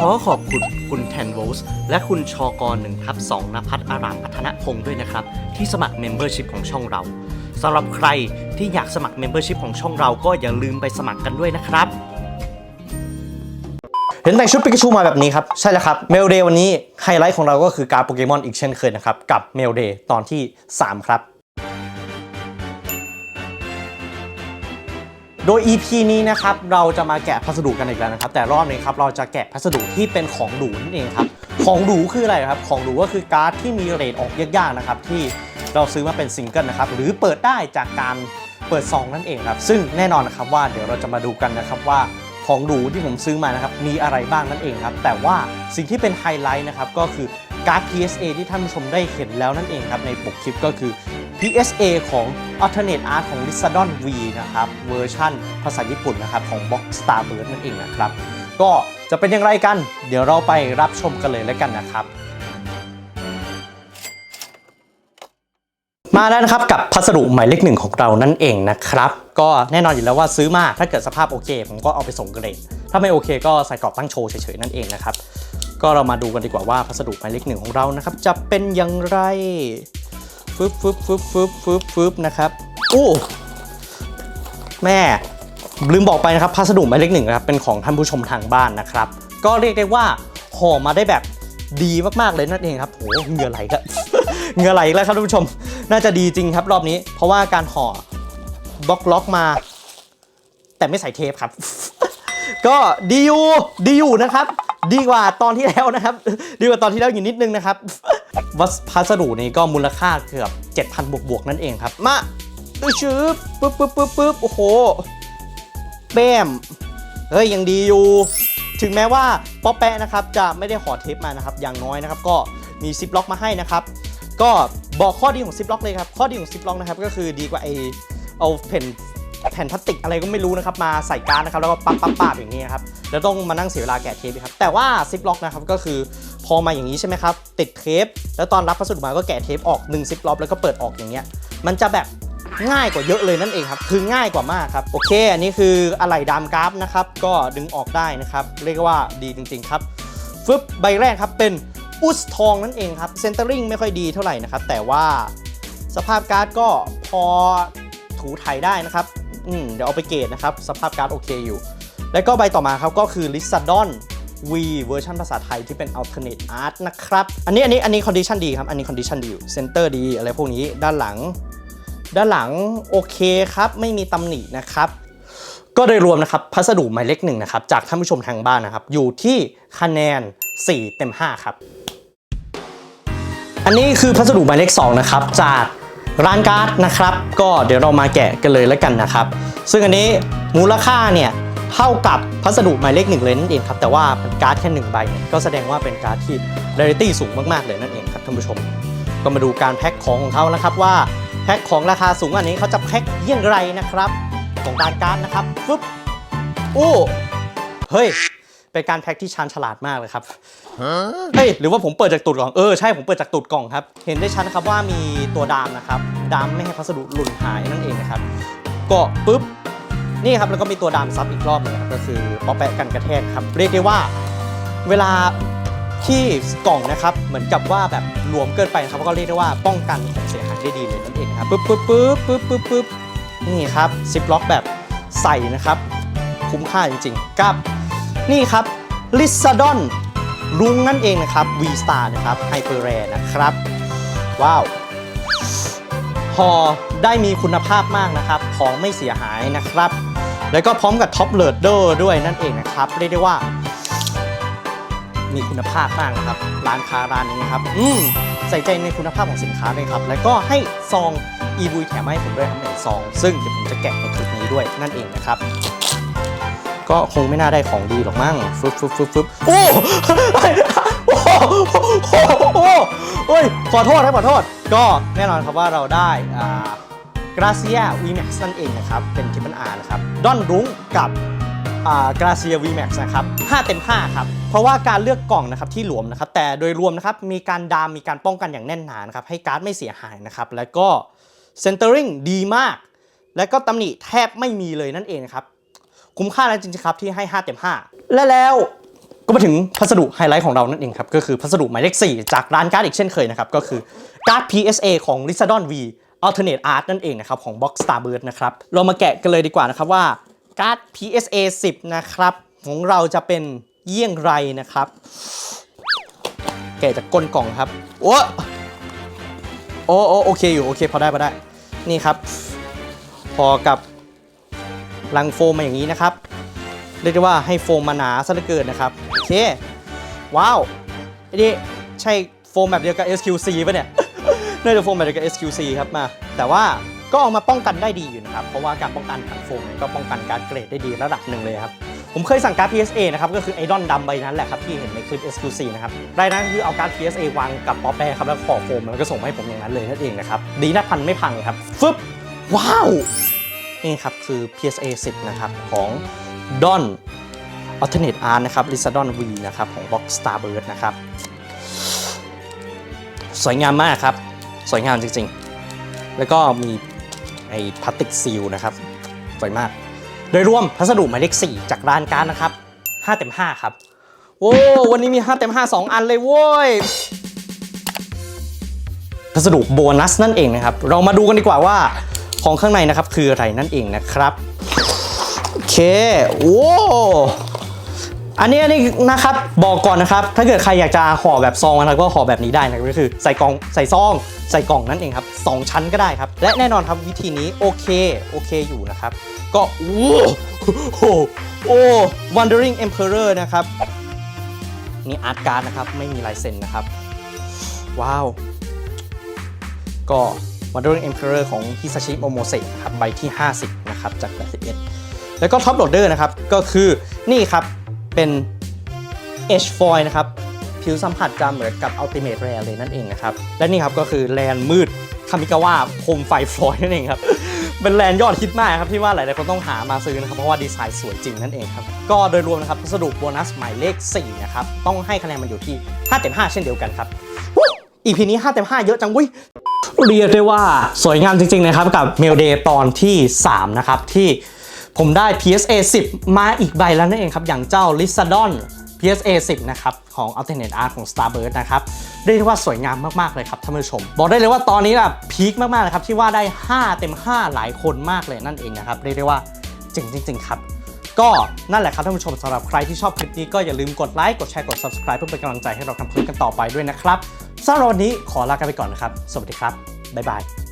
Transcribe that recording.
ขอขอบคุณคุณแทนโวลส์และคุณชอกรหนึ่งทับสองนภัทรอารามพัฒนพงศ์ด้วยนะครับ ที่สมัคร Membership ของช่องเราสำหรับใครที่อยากสมัคร Membership ของช่องเราก็อย่าลืมไปสมัครกันด้วยนะครับ เห็นแต่งชุดปิกาชูมาแบบนี้ครับ ใช่แล้วครับเมลเดย์วันนี้ไฮไลท์ของเราก็คือการโปเกมอนอีกเช่นเคยนะครับ กับเมลเดย์ตอนที่ 3 ครับ โดย EP นี้นะครับเราจะมาแกะพัสดุกันอีกแล้วนะครับ แต่รอบนี้ครับเราจะแกะพัสดุที่เป็นของหรูนั่นเองครับของหรูคืออะไรครับ ของหรูก็คือการ์ดที่มีเรทออกยากๆนะครับที่เราซื้อมาเป็นซิงเกิลนะครับหรือเปิดได้จากการเปิดซองนั่นเองครับซึ่งแน่นอนนะครับว่าเดี๋ยวเราจะมาดูกันนะครับว่าของหรูที่ผมซื้อมานะครับมีอะไรบ้างนั่นเองครับแต่ว่าสิ่งที่เป็นไฮไลท์นะครับก็คือการ์ด PSA ที่ท่านผู้ชมได้เห็นแล้วนั่นเองครับในปกคลิปก็คือ PSA ของ Alternate Art ของ l i s a d o n V นะครับเวอร์ชั่นภาษาญี่ปุ่นนะครับของ Box Star Bird นั่นเองนะครับ ก็จะเป็นอย่างไรกัน เดี๋ยวเราไปรับชมกันเลยแล้วกันนะครับ มาแล้วนะครับกับพัสดุหมายเลขหนึ่งของเรานั่นเองนะครับ ก็แน่นอนอยู่แล้วว่าซื้อมาถ้าเกิดสภาพโอเค ผมก็เอาไปส่งเกรด ถ้าไม่โอเคก็ใส่กรอบตั้งโชว์เฉยๆนั่นเองนะครับก็เรามาดูกันดีกว่าว่าพัสดุหมายเลขหนึ่งของเรานะครับจะเป็นอย่างไร ฟึบฟึบฟึบฟึบฟึบฟึบนะครับอู้แม่ลืมบอกไปนะครับพัสดุหมายเลขหนึ่งนะครับเป็นของท่านผู้ชมทางบ้านนะครับ ก็เรียกได้ว่าห่อมาได้แบบดีมากๆเลยนั่นเองครับโหเหงื่อไหลก็เหงื่อไหลอีกแล้วครับท่านผู้ชม น่าจะดีจริงครับรอบนี้ เพราะว่าการห่อบล็อกล็อกมา แต่ไม่ใส่เทปครับ ก็ดีอยู่ดีอยู่นะครับ ดีกว่าตอนที่แล้วนะครับ ดีกว่าตอนที่แล้วอยู่นิดนึงนะครับ วัสพัสดุนี้ก็มูลค่าเกือบ 7,000 บวกบวกๆนั่นเองครับ มาดูชืบปึ๊บปึ๊บปึ๊บปึ๊บโอ้โหแป้มเฮ้ย ยังดีอยู่ ถึงแม้ว่าป๊อปแปะนะครับ จะไม่ได้ห่อเทปมานะครับ อย่างน้อยนะครับ ก็มีซิปล็อกมาให้นะครับ ก็บอกข้อดีของซิปล็อกเลยครับ ข้อดีของซิปล็อกนะครับ ก็คือดีกว่าไอเอาแผ่นแผ่นพลาสติกอะไรก็ไม่รู้นะครับ มาใส่การนะครับ แล้วก็ปั๊บปั๊บปั๊บอย่างนี้ครับ แล้วต้องมานั่งเสียเวลาแกะเทปครับ แต่ว่าซิปล็อกนะครับ ก็คือ พอมาอย่างนี้ใช่ไหมครับ ติดเทป แล้วตอนรับพัสดุมาก็แกะเทปออก1ซิปล็อกแล้วก็เปิดออกอย่างเงี้ยมันจะแบบง่ายกว่าเยอะเลยนั่นเองครับ คือง่ายกว่ามากครับ โอเค อันนี้คืออะไหล่ดามกราฟนะครับ ก็ดึงออกได้นะครับ เรียกว่าดีจริง ๆ ครับฟึบใบแรกครับเป็นอุสทองนั่นเองครับเซนเตอร์ริงไม่ค่อยดีเท่าไหร่นะครับ แต่ว่าสภาพการ์ดก็พอถูไถได้นะครับ อืมเดี๋ยวเอาไปเกรดนะครับ สภาพการ์ดโอเคอยู่ แล้วก็ใบต่อมาครับก็คือ l i s a d o n V เวอร์ชันภาษาไทยที่เป็น alternate art นะครับ อันนี้อันนี้อันนี้ condition ดีครับ อันนี้ condition ดีอยู่ center ดีอะไรพวกนี้ด้านหลัง ด้านหลังโอเคครับ ไม่มีตำหนินะครับก็โดยรวมนะครับพัสดุหมายเลขหนึ่งนะครับจากท่านผู้ชมทางบ้านนะครับ อยู่ที่คะแนน 4 เต็ม 5 ครับ อันนี้คือพัสดุหมายเลข2นะครับจากร้านการ์ดนะครับ ก็เดี๋ยวเรามาแกะกันเลยแล้วกันนะครับ ซึ่งอันนี้มูลค่าเนี่ย เท่ากับพัสดุหมายเลขหนึ่งเลยนั่นเองครับแต่ว่าเป็นการ์ดแค่หนึ่งใบเนี่ยก็แสดงว่าเป็นการ์ดที่เรลิตี้สูงมากๆเลยนั่นเองครับท่านผู้ชม ก็มาดูการแพ็คของของเขานะครับว่าแพ็คของราคาสูงอันนี้เขาจะแพ็คเยี่ยงไรนะครับของการการ์ดนะครับฟึบอู้เฮ้ยเป็นการแพ็คที่ชาญฉลาดมากเลยครับเฮ้ยหรือว่าผมเปิดจากตูดกล่องเออใช่ผมเปิดจากตูดกล่องครับเห็นได้ชัดนะครับว่ามีตัวดามนะครับดามไม่ให้พัสดุหล่นหายนั่นเองนะครับก็ปุ๊บ นี่ครับแล้วก็มีตัวดามซับอีกรอบหนึงนะครับก็คือป๊อปแปะกันกระแทกครับ เรียกได้ว่าเวลาที่กล่องนะครับเหมือนกับว่าแบบหลวมเกินไปครับก็เรียกได้ว่าป้องกันของเสียหายได้ดีเลยนั่นเองครับปึ๊บปึ๊บปึ๊บปึ๊บปึ๊บปึ๊บนี่ครับซิปล็อกแบบใส่นะครับคุ้มค่าจริงๆกับนี่ครับลิซาดอนลุงนั่นเองนะครับ V Star นะครับไฮเปอร์แรนะครับ ว้าว พอ ได้มีคุณภาพมากนะครับ ของไม่เสียหายนะครับ แล้วก็พร้อมกับท็อปเลดเดอร์ด้วยนั่นเองนะครับ เรียกได้ว่า มีคุณภาพมากนะครับ ร้านค้าร้านนี้นะครับ อืมใส่ใจในคุณภาพของสินค้าเลยครับ แล้วก็ให้ซองอีบุยแถมให้ผมด้วยครับหนึ่งซอง ซึ่งเดี๋ยวผมจะแกะในคลิปนี้ด้วยนั่นเองนะครับก็คงไม่น่าได้ของดีหรอกมั้งฟึบฟึบฟึบฟึบโอ้โอ้โหโอ้โหโอ้ยขอโทษครับขอโทษ ก็แน่นอนครับว่าเราได้อ่า กราเซีย VMAX นั่นเองนะครับ เป็นทิปเปิลอาร์นะครับดอนรุ้งกับกราเซีย VMAX นะครับ5เต็ม 5 ครับ เพราะว่าการเลือกกล่องนะครับที่หลวมนะครับ แต่โดยรวมนะครับมีการดามมีการป้องกันอย่างแน่นหนานะครับ ให้การ์ดไม่เสียหายนะครับ แล้วก็เซนเตอร์ริงดีมาก แล้วก็ตำหนิแทบไม่มีเลยนั่นเองนะครับ คุ้มค่าแล้วจริงๆครับที่ให้ 5 เต็ม 5 และแล้วก็มาถึงพัสดุไฮไลท์ของเรานั่นเองครับ ก็คือพัสดุหมายเลข 4 จากร้านการ์ดอีกเช่นเคยนะครับ ก็คือการ์ด PSA ของ l i s a d o n V Alternate Art นั่นเองนะครับของ Box Starbird นะครับ เรามาแกะกันเลยดีกว่านะครับว่าการ์ด PSA 10 นะครับ ของเราจะเป็นเยี่ยงไรนะครับ แกะจากก้นกล่องครับ โอ้โอ้โอเคอยู่ โอเค พอได้พอได้ นี่ครับ พอกับลังโฟมมาอย่างนี้นะครับ เรียกได้ว่าให้โฟมมาหนาซะเหลือเกินนะครับ โอเค ว้าวไอ้นี่ใช่โฟมแบบเดียวกับ SQC ป่ะเนี่ย น่าจะโฟมแบบกับ SQC ครับมา แต่ว่าก็ออกมาป้องกันได้ดีอยู่นะครับ เพราะว่าการป้องกันถังโฟมเนี่ยก็ป้องกันการเกรดได้ดีระดับหนึ่งเลยครับ ผมเคยสั่งการ PSA นะครับ ก็คือไอดอนดำใบนั้นแหละครับ ที่เห็นในคลิป SQC นะครับรายนั้นคือเอาการ PSA วางกับป๊อปแปร์ครับแล้วขอโฟมแล้วก็ส่งมาให้ผมอย่างนั้นเลยนั่นเองนะครับดีนะพันไม่พังครับฟึบว้าวนี่ครับคือ PSA 10นะครับของ Don Alternate Art นะครับ l i s a d o n V นะครับของ Box Starbird นะครับ สวยงามมากครับ สวยงามจริงๆ แล้วก็มีไอ้พลาสติกซีลนะครับ สวยมาก โดยรวมพัสดุหมายเลข4จากร้านการนะครับ 5 เต็ม 5 ครับ โอ้วันนี้มี 5 เต็ม 5 2 อันเลยโว้ยพัสดุโบนัสนั่นเองนะครับ เรามาดูกันดีกว่าว่าของข้างในนะครับคืออะไรนั่นเองนะครับ โอเค โอ้ อันนี้อันนี้นะครับบอกก่อนนะครับ ถ้าเกิดใครอยากจะห่อแบบซองนะครับก็ห่อแบบนี้ได้นะครับก็คือใส่กล่องใส่ซอง ใส่กล่องนั่นเองครับสองชั้นก็ได้ครับ และแน่นอนครับวิธีนี้โอเคโอเคอยู่นะครับ ก็โอ้โหโอ้ Wandering Emperor นะครับนี่อาร์ตการ์ดนะครับไม่มีลายเซ็นนะครับ ว้าว ก็ Wandering Emperor ของ Hisashi Momose นะครับใบที่ 50 นะครับ จาก 81 แล้วก็ท็อปโหลดเดอร์นะครับ ก็คือนี่ครับ เป็น H foil นะครับ ผิวสัมผัสจะเหมือนกับ Ultimate Rare เลยนั่นเองนะครับ และนี่ครับก็คือแลนมืดคามิกาว่าโคมไฟฟลอยนั่นเองครับ เป็นแลนยอดฮิตมากครับที่ว่าหลายๆคนต้องหามาซื้อนะครับ เพราะว่าดีไซน์สวยจริงนั่นเองครับ ก็โดยรวมนะครับพัสดุโบนัสหมายเลข 4 นะครับ ต้องให้คะแนนมันอยู่ที่5เต็ม5เช่นเดียวกันครับอีพีนี้5เต็ม5เยอะจังเว้ยเรียกได้ว่าสวยงามจริงๆนะครับกับ Mail Day ตอนที่ 3 นะครับที่ ผมได้ PSA 10 มาอีกใบแล้วนั่นเองครับ อย่างเจ้า l i s a d o n PSA 10 นะครับ ของ Alternate Art ของ Starbird นะครับ เรียกว่าสวยงามมาก ๆ เลยครับท่านผู้ชม บอกได้เลยว่าตอนนี้แบบพีคมากๆเลยครับ ที่ว่าได้ 5 เต็ม 5 หลายคนมากเลยนั่นเองนะครับ เรียกได้ว่าเจ๋งจริง ๆ ครับก็นั่นแหละครับท่านผู้ชมสำหรับใครที่ชอบคลิปนี้ก็อย่าลืมกดไลค์กดแชร์กด subscribe เพื่อเป็นกำลังใจให้เราทำคลิปกันต่อไปด้วยนะครับสำหรับวันนี้ขอลากันไปก่อนนะครับ สวัสดีครับ บ๊ายบาย